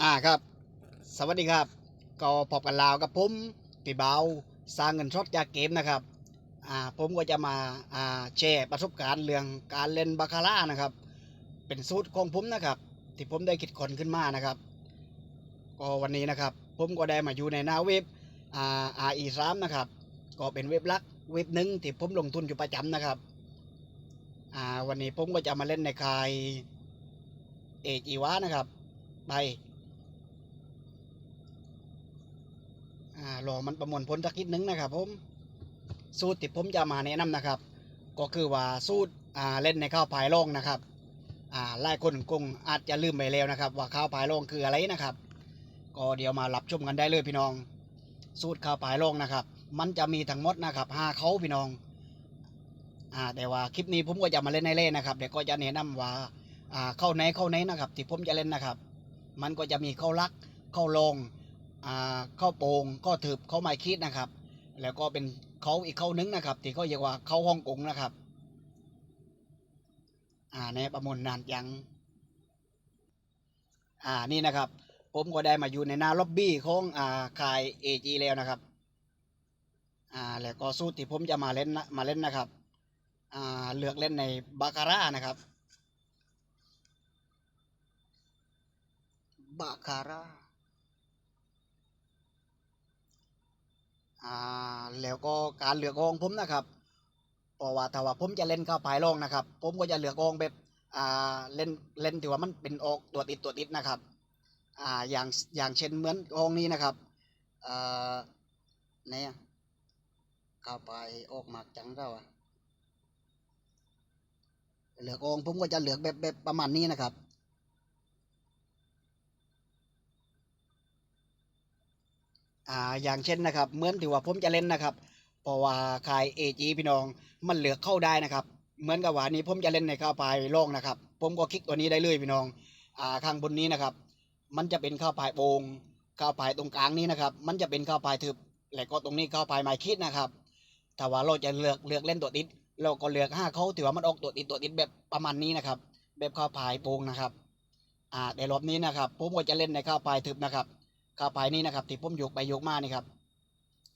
อ่าครับ สวัสดีครับ ก็พบกันลาวกับผมพี่เบาสร้างเงินสดจากเกมนะครับ อ่าผมก็จะมาอ่าแชร์ประสบการณ์เรื่องการเล่นบาคาร่านะครับ เป็นสูตรของผมนะครับ ที่ผมได้คิดค้นขึ้นมานะครับ ก็วันนี้นะครับ ผมก็ได้มาอยู่ในหน้าเว็บอ่า RE3 นะครับ ก็เป็นเว็บลักเว็บหนึ่งที่ผมลงทุนอยู่ประจำนะครับ อ่าวันนี้ผมก็จะมาเล่นในคายเอกอีวานะครับไป อ่า รอมันประมวลผลสักนิดนึงนะครับผมสูตรที่ผมจะมาแนะนำนะครับ ก็คือว่าสูตรอ่าเล่นในข้าวพายโล่งนะครับอ่าหลายคนคงอาจจะลืมไปแล้วนะครับ ว่าข้าวพายโล่งคืออะไรนะครับ ก็เดี๋ยวมารับชมกันได้เลยพี่น้อง สูตรข้าวพายโล่งนะครับ มันจะมีทั้งหมดนะครับห้าเขาพี่น้องอ่าแต่ว่าคลิปนี้ผมก็จะมาเล่นในเล่นนะครับเดี๋ยวก็จะแนะนำว่าอ่าเข้าไหนเข้าไหนนะครับ ที่ผมจะเล่นนะครับ มันก็จะมีเข้าลักเข้าลง ข้าโปงเข้าถืบเข้าไม้คิดนะครับ แล้วก็เป็นเขาอีกเขานึงนะครับ ที่เขาเรียกว่าเขาฮ่องกงนะครับ อ่าในประมวลนานยังอ่านี่นะครับ ผมก็ได้มาอยู่ในหน้าล็อบบี้ของอ่าขายเอจีแล้วนะครับอ่าแล้วก็สูตรที่ผมจะมาเล่นมาเล่นนะครับอ่าเลือกเล่นในบาคาร่านะครับบาคาร่า อ่าแล้วก็การเหลือกองผมนะครับเพราะว่าถ้าว่าผมจะเล่นเข้าปลายรองนะครับ ผมก็จะเหลือกองแบบอ่าเล่นเล่นที่ว่ามันเป็นออกตัวติดตัวติดนะครับอ่าอย่างอย่างเช่นเหมือนกองนี้นะครับอ่อเนี่ยเข้าไปออกหมากจังเท่าอะเหลือกองผมก็จะเหลือแบบแบบประมาณนี้นะครับ อ่าอย่างเช่นนะครับเหมือนที่ว่าผมจะเล่นนะครับเพราะว่าขายเอจีพี่น้องมันเหลือกเข้าได้นะครับ เหมือนกับว่านี้ผมจะเล่นในข้าวพายโล่งนะครับ ผมก็คลิกตัวนี้ได้เลยพี่น้องอ่าข้างบนนี้นะครับ มันจะเป็นข้าวพายโปงข้าวพายตรงกลางนี้นะครับ มันจะเป็นข้าวพายทึบแล้วก็ตรงนี้ข้าวพายไม้คิดนะครับถ้าว่าเราจะเลือกเลือกเล่นตัวติดเราก็เลือกห้าเขาถือว่ามันออกตัวติดตัวติดแบบประมาณนี้นะครับ แบบข้าวพายโปงนะครับอ่าในรอบนี้นะครับผมก็จะเล่นในข้าวพายทึบนะครับ ข้าวพายนี้นะครับที่ผมยกไปยกมานี่ครับ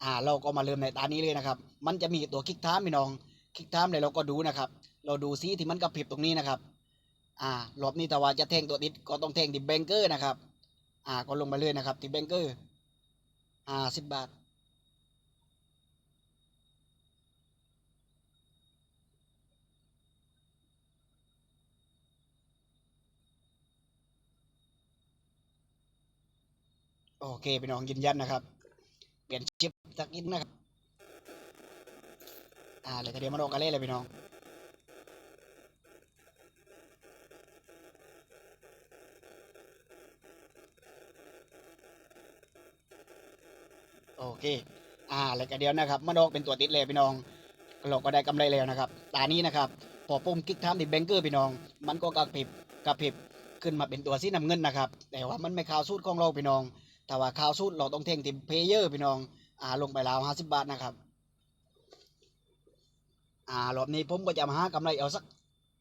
อ่าเราก็มาเริ่มในตานี้เลยนะครับ มันจะมีตัวคลิกท้ามพี่น้องคลิกท้ามเลยเราก็ดูนะครับ เราดูซีที่มันกระพริบตรงนี้นะครับอ่ารอบนี้แต่ว่าจะแทงตัวติดก็ต้องแทงที่แบงเกอร์นะครับอ่าก็ลงไปเลยนะครับที่แบงเกอร์อ่าสิบบาท โอเคพี่น้องยืนยันนะครับ เปลี่ยนชิปสักนิดนะครับอ่าเลยก็เดี๋ยวมาลงกันเลยเลยพี่น้องโอเค อ่าเลยก็เดี๋ยวนะครับมาดอกเป็นตัวติดเลยพี่น้อง เราก็ได้กำไรแล้วนะครับ ตานี้นะครับ พอปุ่มคลิกทำที่แบงเกอร์พี่น้อง มันก็กระพริบกระพริบขึ้นมาเป็นตัวสีน้ำเงินนะครับ แต่ว่ามันไม่ข่าวสูตรของเราพี่น้อง แต่ว่าข่าวสูตรเราต้องเท่งที่เพเยอร์พี่น้อง อ่าลงไปแล้วห้าสิบบาทนะครับ อ่ารอบนี้ผมก็จะมาหากำไรเอาสัก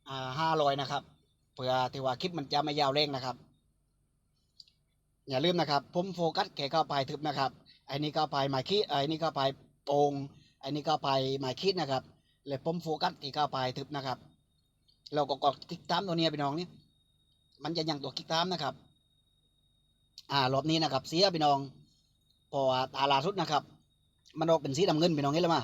อ่าห้าร้อยนะครับเพื่อที่ว่าคลิปมันจะไม่ยาวเร่งนะครับ อย่าลืมนะครับ ผมโฟกัสแค่ข้าไปทึบนะครับไอ้นี่ข้าไปหมายคิดไอ้นี่ข้าไปโปงไอ้นี่ข้าไปหมายคิดนะครับเลยผมโฟกัสที่ข้าไปทึบนะครับ เราก็กดคลิกตามตัวเนี้ยพี่น้องนี่มันจะยังตัวคลิกตามนะครับ อ่ารอบนี้นะครับเสียพี่น้องพอตาลาสุดนะครับ มันออกเป็นสีดำเงินพี่น้องเห็นแล้วมา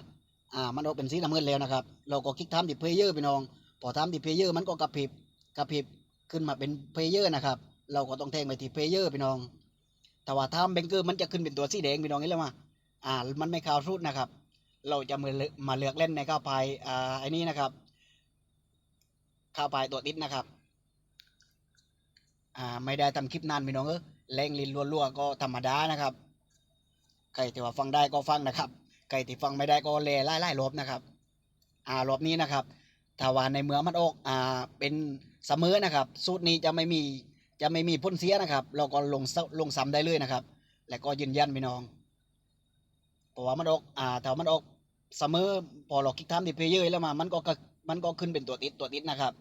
อ่ามันออกเป็นสีดำเงินแล้วนะครับ เราก็คลิกทำที่เพลเยอร์พี่น้อง พอทำที่เพลเยอร์มันก็กระพริบกระพริบขึ้นมาเป็นเพลเยอร์นะครับ เราก็ต้องแทงไปที่เพลเยอร์พี่น้อง แต่ว่าทำแบงเกอร์มันจะขึ้นเป็นตัวสีแดงพี่น้องเห็นแล้วมาอ่ามันไม่ข่าวสุดนะครับ เราจะมาเลือกมาเลือกเล่นในข้าวพายอ่าไอ้นี้นะครับข้าวพายตัวติดนะครับอ่าไม่ได้ทำคลิปนานพี่น้องเออ แรงลินรัวๆก็ธรรมดานะครับใครที่ว่าฟังได้ก็ฟังนะครับใครที่ฟังไม่ได้ก็เลไล่ไล่ลบนะครับ อ่ารอบนี้นะครับถ้าว่าในเมืองมันออกอ่าเป็นเสมอนะครับ สูตรนี้จะไม่มีจะไม่มีพ่นเสียนะครับ เราก็ลงซลงซ้ำได้เลยนะครับ แล้วก็ยืนยันพี่น้องเพราะว่ามันออกอ่าถ้ามันออกเสมอพอเราคลิกทำที่เพลเยอร์แล้วมามันก็มันก็ขึ้นเป็นตัวติดตัวติดนะครับ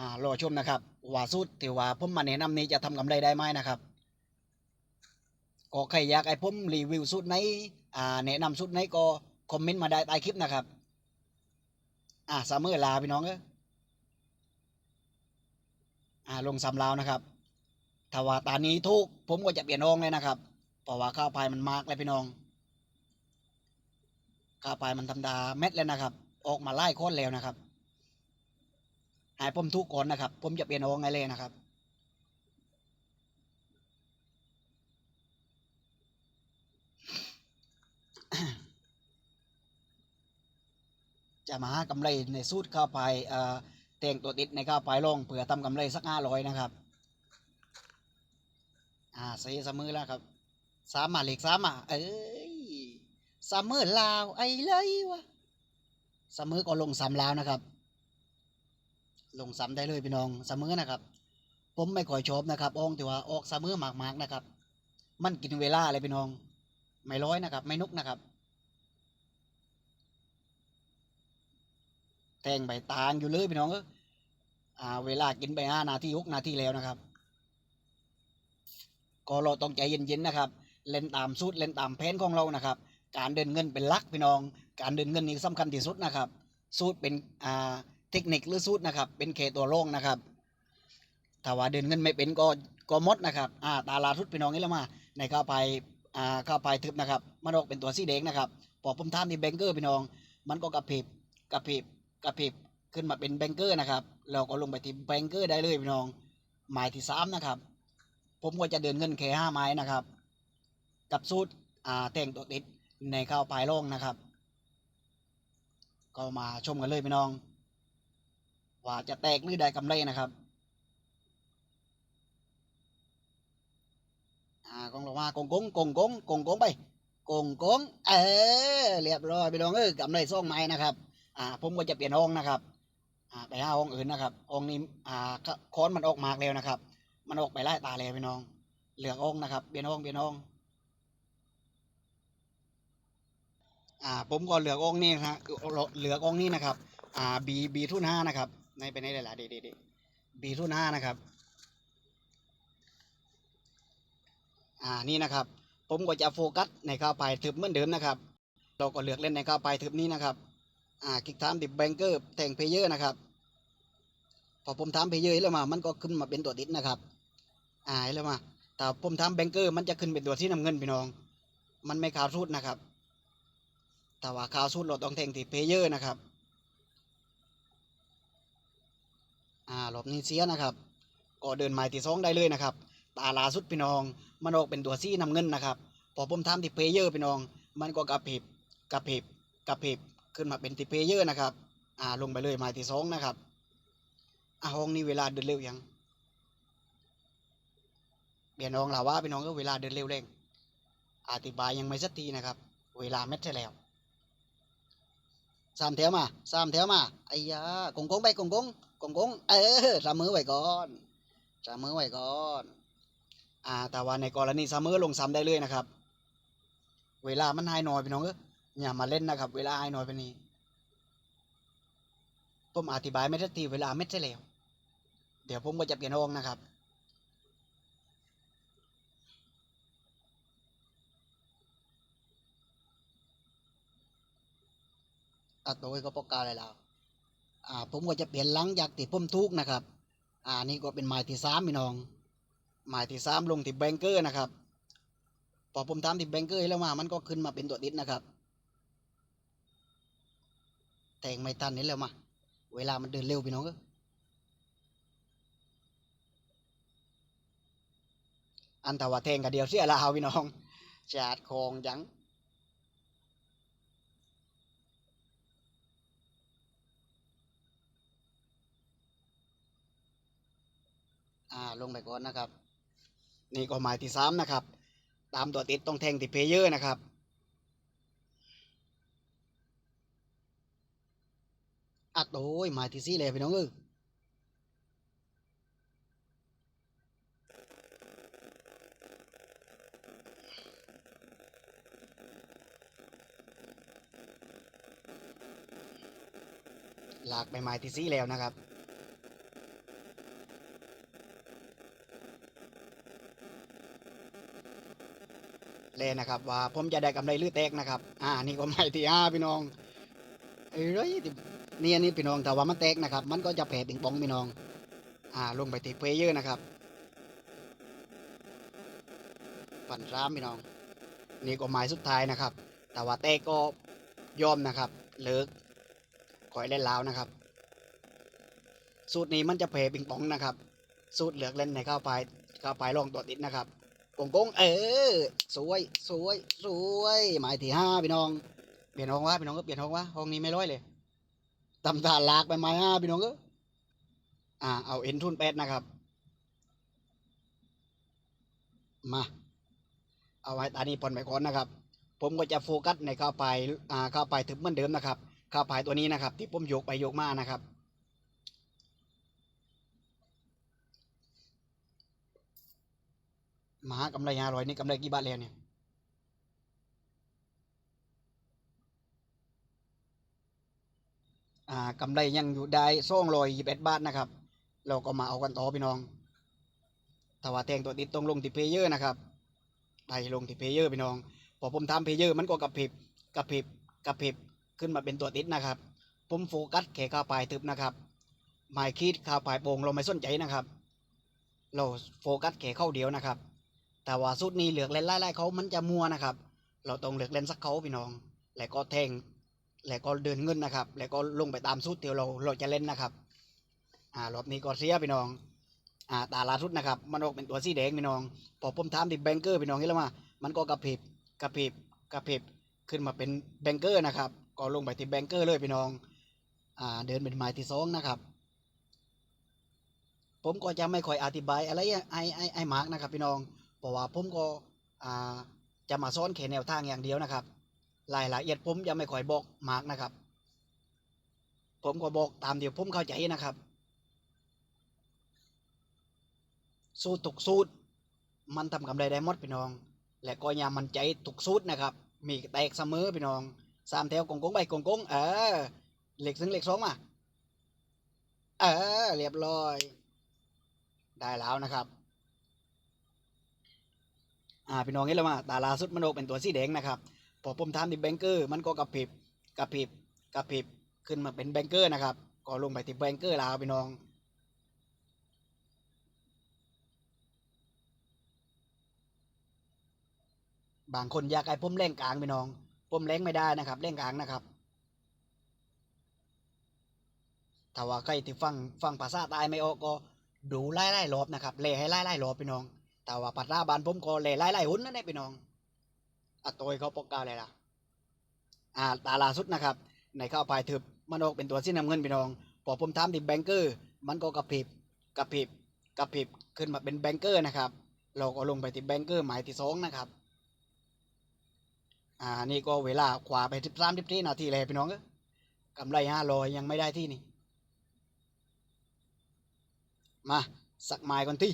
อ่ารอชมนะครับว่าสูตรที่ว่าผมมาแนะนำนี้จะทำกำไรได้ไหมนะครับก็ใครอยากให้ผมรีวิวสูตรไหนอ่าแนะนำสูตรไหนก็คอมเมนต์มาได้ใต้คลิปนะครับอ่าซัมเมอร์ลาพี่น้องเอ้ยอ่าลงสำลาวนะครับถ้าว่าตานี้ทุกผมก็จะเปลี่ยนองเลยนะครับเพราะว่าข้าวพายมันมากเลยพี่น้องข้าวพายมันธรรมดาเม็ดแล้วนะครับ ออกมาไล่โค้นแล้วนะครับ หายผมทุกคนนะครับ ผมจะเปลี่ยนองไงเลยนะครับจะมาหากำไรในสูตรข้าวพายเออแต่งตัวติดในข้าวพายลงเผื่อทำกำไรสักห้าร้อยนะครับ อ่าใส่สมือแล้วครับ สามมาเหล็กสามมาเอ้ยสามมือลาวไอ้เลยวะสามมือก็ลงสามลาวนะครับ ลงสามได้เลยพี่น้องเสมอนะครับ ผมไม่ค่อยชอบนะครับอองแต่ว่าออกเสมมือหมากๆนะครับ มันกินเวลาเลยพี่น้อง ไม่ร้อยนะครับ ไม่นุกนะครับ แทงใบตางอยู่เลยพี่น้องเอออ่าเวลากินไปห้านาทีหกนาทีแล้วนะครับก็เราต้องใจเย็นๆนะครับ เล่นตามสูตรเล่นตามแผนของเรานะครับ การเดินเงินเป็นลักพี่น้อง การเดินเงินนี่สำคัญที่สุดนะครับ สูตรเป็นอ่า เทคนิคหรือสูตรนะครับ เป็นเคตัวโล่งนะครับถ้าว่าเดินเงินไม่เป็นก็ก็มดนะครับอ่าตาลาทุดพี่น้องนี่แล้วมาในข้าวไปอ่าข้าวไปทึบนะครับมันออกเป็นตัวสีแดงนะครับพอผมทำที่แบงเกอร์พี่น้อง มันก็กระพริบกระพริบกระพริบขึ้นมาเป็นแบงเกอร์นะครับเราก็ลงไปที่แบงเกอร์ได้เลยพี่น้อง หมายที่สามนะครับ ผมก็จะเดินเงินแค่ห้าไม้นะครับ กับสูตรอ่าแต่งตัวติดในข้าวปลายโล่งนะครับ ก็มาชมกันเลยพี่น้อง ว่าจะแตกหรือได้กำไรนะครับอ่ากองลงมากงกงกงกงกงกงไปกงกงเออเรียบร้อยพี่น้องเออกำไรซ่องไม้นะครับอ่าผมก็จะเปลี่ยนห้องนะครับอ่าไปห้าห้องอื่นนะครับห้องนี้อ่าค้อนมันออกมากแล้วนะครับ มันออกไปไล่ตาแล้วพี่น้อง เหลือกองนะครับเปลี่ยนห้องเปลี่ยนห้องอ่าผมก็เหลือกองนี่นะฮะเหลือกองนี่นะครับอ่าบีบีทุ่นห้านะครับ ในไปในหลายๆเด็ดๆบีทุ่นห้านะครับ อ่านี่นะครับ ผมก็จะโฟกัสในข้าวปลายทึบเหมือนเดิมนะครับ เราก็เลือกเล่นในข้าวปลายทึบนี้นะครับ อ่าคลิกทามดิบแบงเกอร์แต่งเพเยอร์นะครับ พอผมทำเพเยอร์แล้วมา มันก็ขึ้นมาเป็นตัวติดนะครับ อ่าแล้วมาแต่ผมทำแบงเกอร์มันจะขึ้นเป็นตัวที่น้ำเงินพี่น้อง มันไม่ขาวสุดนะครับ แต่ว่าขาวสุดเราต้องแทงที่เพเยอร์นะครับ อ่ารอบนี้เสียนะครับ ก็เดินไม้ที่สองได้เลยนะครับ ตาลาสุดพี่น้อง มันออกเป็นตัวสีน้ำเงินนะครับ พอผมทำที่เพเยอร์พี่น้อง มันก็กระพริบกระพริบกระพริบขึ้นมาเป็นที่เพเยอร์นะครับอ่าลงไปเลยไม้ที่สองนะครับอ่าห้องนี้เวลาเดินเร็วยังเปลี่ยน้องลาว่าพี่น้องก็เวลาเดินเร็วเร่งอธิบายยังไม่สักทีนะครับ เวลาเม็ดใช่แล้วสามแถวมาสามแถวมาไอ้ยากงกงไปกงกง กงกงเออสามมือไว้ก่อนสามมือไว้ก่อนอ่าแต่ว่าในกรณีสามมือลงซ้ำได้เลยนะครับ เวลามันให้น้อยพี่น้องเอออย่ามาเล่นนะครับ เวลาให้น้อยไปนี้ผมอธิบายไม่สักทีเวลาเม็ดใช่แล้ว เดี๋ยวผมก็จะเปลี่ยนห้องนะครับอะโดยก็ประกาศเลยแล้ว อ่าผมก็จะเปลี่ยนหลังจากที่มทุกนะครับอ่านี่ก็เป็นหมายที่สามพี่น้อง หมายที่สามลงที่แบงเกอร์นะครับพอผมทำที่แบงเกอร์แล้วมา มันก็ขึ้นมาเป็นตัวติดนะครับแต่งไม่ทันนี่แล้วมา เวลามันเดินเร็วพี่น้องก็อันตว่าแทงกับเดียวเสียลาวพี่น้องจาดคองยัง อ่าลงไปก่อนนะครับ นี่ก็หมายที่สามนะครับ ตามตัวติดต้องแทงที่เพเยอร์นะครับอัดโอ้ยหมายที่สี่เลยพี่น้องเออหลากไปหมายที่สี่แล้วนะครับ เลยนะครับ ว่าผมจะได้กำไรหรือแตกนะครับ อ่านี่ก็ไม่ที่ห้าพี่น้องเอ้ยนี่อันนี้พี่น้องแต่ว่ามันแตกนะครับ มันก็จะแผ่ปิงปองพี่น้อง อ่า ลงไปที่เพลเยอร์นะครับปั่นร้ามพี่น้อง นี่ก็หมายสุดท้ายนะครับ แต่ว่าแตกก็ยอมนะครับเลิกคอยเล่นลาวนะครับ สูตรนี้มันจะเพปิงปองนะครับ สูตรเหลือกเล่นในเข้าไปเข้าไปลองตัวติดนะครับ กงกงเออ สวยสวยสวยหมายที่ห้าพี่น้อง เปลี่ยนห้องวะพี่น้องก็เปลี่ยนห้องวะห้องนี้ไม่ร้อยเลยตำตาลากไปไม้ห้าพี่น้องก็อ่าเอาเอ็นทุนแปดนะครับ มา เอาไว้ตานี้ปอนไปก่อนนะครับ ผมก็จะโฟกัสในข้าวปลายอ่าข้าวปลายถึงเหมือนเดิมนะครับข้าวปลายตัวนี้นะครับ ที่ผมโยกไปโยกมานะครับ มหากำไรห้าร้อยนี่กำไรกี่บาทแล้วเนี่ยอ่ากำไรยังอยู่ได้สองร้อยยี่สิบเอ็ดบาทนะครับ เราก็มาเอากันต่อพี่น้องถ้าว่าแทงตัวติดตรงลงที่เพเยอร์นะครับไปลงที่เพเยอร์พี่น้อง พอผมทำเพเยอร์มันก็กระพริบกระพริบกระพริบขึ้นมาเป็นตัวติดนะครับ ผมโฟกัสแขข้าวปลายทึบนะครับหมายคิดข้าวปลายโป่งเราไม่สนใจนะครับ เราโฟกัสแขเข้าเดียวนะครับ แต่ว่าสุดนี้เหลือกเล่นไล่ๆเขามันจะมัวนะครับ เราต้องเลือกเล่นสักเขาพี่น้อง แล้วก็แทง แล้วก็เดินเงินนะครับ แล้วก็ลงไปตามสุดเดียวเราเราจะเล่นนะครับ อ่ารอบนี้ก็เสียพี่น้อง อ่าตาลาสุดนะครับ มันออกเป็นตัวสีแดงพี่น้อง พอผมถามดิแบงเกอร์พี่น้องเห็นแล้วว่ามันก็กระพริบกระพริบกระพริบขึ้นมาเป็นแบงเกอร์นะครับ ก็ลงไปที่แบงเกอร์เลยพี่น้อง อ่าเดินเป็นไม้ที่สองนะครับผมก็จะไม่ค่อยอธิบายอะไรไอ้ไอ้ไอ้มาร์กนะครับพี่น้อง เพราะว่าผมก็จะมาซ้อนแค่แนวทางอย่างเดียวนะครับรายละเอียดผมจะไม่ค่อยบอกมากนะครับ ผมก็บอกตามเดียวผมเข้าใจนะครับ สูตรถูกสูตร มันทำกำไรได้หมดพี่น้อง และก็ยามันใจถูกสูตรนะครับ มีแตกเสมอพี่น้องสามแถวกงกงไปกงกงเออเหล็กซึ่งเหล็กสองมาเออเรียบร้อย ได้แล้วนะครับ อ่าพี่น้องเห็นแล้วว่าตาลาสุดมันออกเป็นตัวสีแดงนะครับพอผมทำที่แบงเกอร์มันก็กระพริบกระพริบกระพริบขึ้นมาเป็นแบงเกอร์นะครับ ก็ลงไปที่แบงเกอร์ลาวพี่น้องบางคนอยากให้ผมเล่งกลางพี่น้องผมเล่งไม่ได้นะครับเล่งกลางนะครับถ้าว่าใครที่ฟังฟังภาษาใต้ไม่ออกก็ดูไล่ไล่รอบนะครับเล่ให้ไล่ไล่รอบพี่น้อง แต่ว่าปัตตาบานผมก็เล่ไล่ไล่หุ่นนั่นแหละพี่น้องอะตัวเขาปกกาเลยล่ะอ่าตาลาสุดนะครับ ในข้าวปลายทึบมันออกเป็นตัวสีน้ำเงินพี่น้อง พอผมทำที่แบงเกอร์ มันก็กระพริบกระพริบกระพริบขึ้นมาเป็นแบงเกอร์นะครับเราก็ลงไปที่แบงเกอร์หมายที่สองนะครับ อ่า นี่ก็เวลาขวาไปสิบสามสิบสี่นาทีเลยพี่น้องเอ้ยกำไรห้าร้อยยังไม่ได้ที่นี่ มา สักไม้ก่อนที่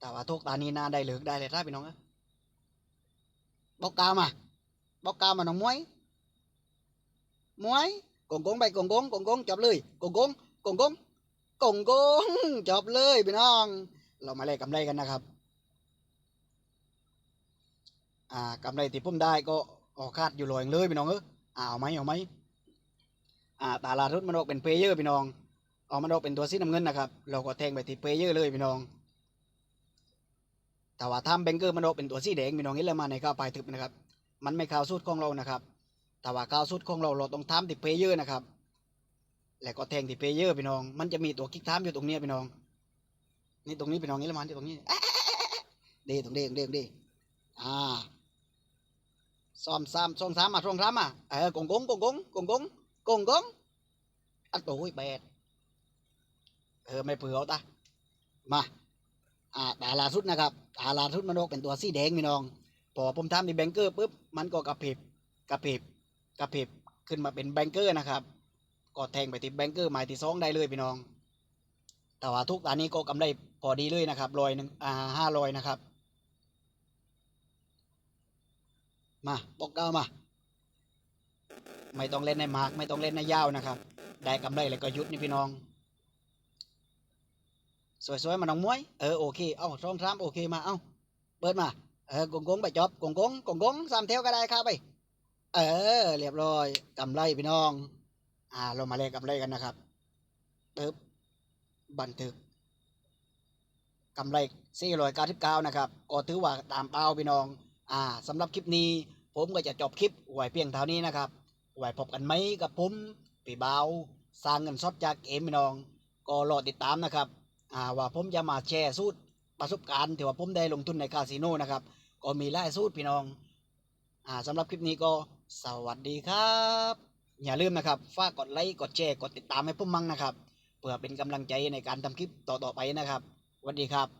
แต่ว่าทุกตานี้น่าได้เหลือกได้เลยถ้าพี่น้องเอ้ยบอกกามาบอกกามาน้องมวยมวยกงกงไปกงกงกงกงจบเลยกงกงกงกงกงกงจบเลยพี่น้อง เรามาแลกกำไรกันนะครับอ่ากำไรที่ผมได้ก็ออกคาดอยู่ลอยเลยพี่น้องเอออ่าเอาไหมเอาไหมอ่าตาลาทุดมันออกเป็นเพลเยอร์พี่น้องเอามันออกเป็นตัวสีน้ำเงินนะครับ เราก็แทงไปที่เพลเยอร์เลยพี่น้อง แต่ว่าทำแบงเกอร์มันออกเป็นตัวสีแดงพี่น้องนี่แหละมาในข้าวปลายทึบนะครับ มันไม่เข้าสูตรของเรานะครับ แต่ว่าข้าวสูตรของเราเราต้องทำที่เพลเยอร์นะครับแล้วก็แทงที่เพลเยอร์พี่น้อง มันจะมีตัวคลิกทามอยู่ตรงนี้พี่น้อง นี่ตรงนี้พี่น้องนี่ละมันที่ตรงนี้เดตรงเดตรงเดตรงเดอ่าซ้อมซ้ำส่งสามมาส่งสามมาเออกงกงกงกงกงกงกงกงอันโอ้ยแปดเออไม่เผื่อเอาตามา อ่าตาลาสุดนะครับ ตาลาสุดมันออกเป็นตัวสีแดงพี่น้อง พอผมทำในแบงเกอร์ปุ๊บมันก็กระพริบกระพริบกระพริบขึ้นมาเป็นแบงเกอร์นะครับก็แทงไปที่แบงเกอร์หมายที่สองได้เลยพี่น้อง แต่ว่าทุกตานี้ก็กำไรพอดีเลยนะครับรอยหนึ่งอ่าห้ารอยนะครับ มาบอกเก้ามา ไม่ต้องเล่นในมาร์กไม่ต้องเล่นในยาวนะครับ ได้กำไรเลยก็ยุดนี่พี่น้อง สวยๆมาน้องมวยเออโอเคเอ้าช่องทามโอเคมาเอ้าเปิดมาเออกงกงไปจบกงกงกงกงสามเที่ยวก็ได้ครับไปเออเรียบร้อยกำไรพี่น้อง อ่าเรามาเลขกำไรกันนะครับปึ๊บบันทึกกำไร499นะครับก็ถือว่าตามเป้าพี่น้อง อ่าสำหรับคลิปนี้ ผมก็จะจบคลิปไว้เพียงเท่านี้นะครับไว้พบกันไหมกับผมปีเบาสร้างเงินสดจากเกมพี่น้อง ก็รอติดตามนะครับ อ่าว่าผมจะมาแชร์สูตรประสบการณ์ที่ว่าผมได้ลงทุนในคาสิโนนะครับก็มีหลายสูตรพี่น้องอ่าสำหรับคลิปนี้ก็สวัสดีครับ อย่าลืมนะครับฝากกดไลค์กดแชร์กดติดตามให้ผมมั่งนะครับเพื่อเป็นกำลังใจในการทำคลิปต่อๆไปนะครับสวัสดีครับ